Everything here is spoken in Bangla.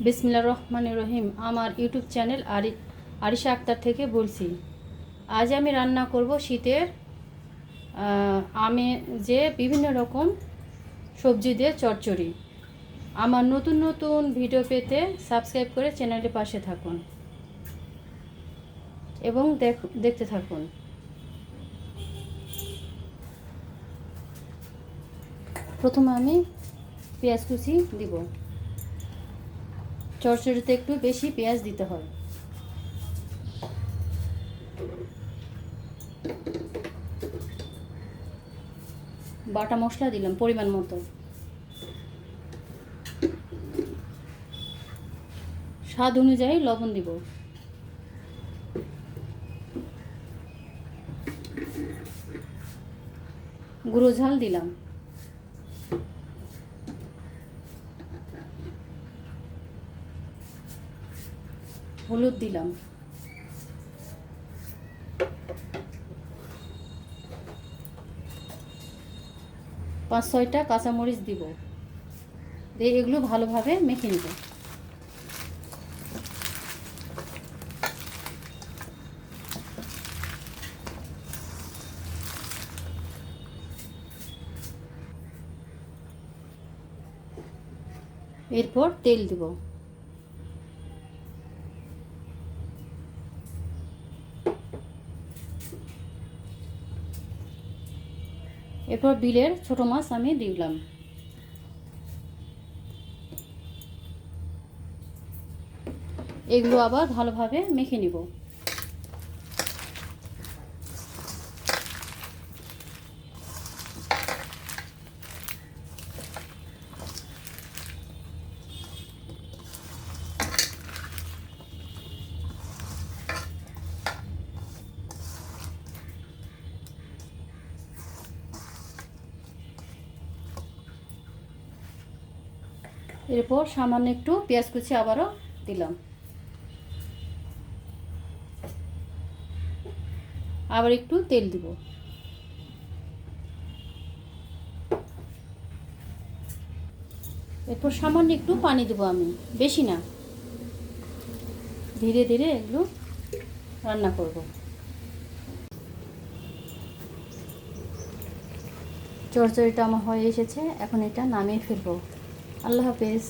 বিসমিল্লা রহমান রহিম, আমার ইউটিউব চ্যানেল আরি, আরিশা আক্তার থেকে বলছি। আজ আমি রান্না করব শীতের আমে যে বিভিন্ন রকম সবজি দিয়ে চচ্চড়ি। আমার নতুন নতুন ভিডিও পেতে সাবস্ক্রাইব করে চ্যানেলের পাশে থাকুন এবং দেখ- দেখতে থাকুন। প্রথমে আমি পেঁয়াজ কুচি দিব। চচ্চড়িতে একটু বেশি পেঁয়াজ দিতে হয়। বাটা মশলা দিলাম পরিমাণ মতো। স্বাদ অনুযায়ী লবণ দিব। গুঁড়ো ঝাল দিলাম। হলুদ দিলাম। পাঁচ ছয়টা কাঁচামরিচ দিব। দিয়ে এগুলো ভালোভাবে মেখে নেব। এরপর তেল দিব। এরপর বিলের ছোট মাছ আমি দিলাম। এগুলো আবার ভালোভাবে মেখে নিব। এরপর সামান্য একটু পেঁয়াজ কুচি আবারও দিলাম। আবার একটু তেল দিব। এরপর সামান্য একটু পানি দেবো আমি, বেশি না। ধীরে ধীরে এগুলো রান্না করব। চরচড়িটা আমার হয়ে এসেছে, এখন এটা নামিয়ে ফেলব। আল্লাহ হাফেজ।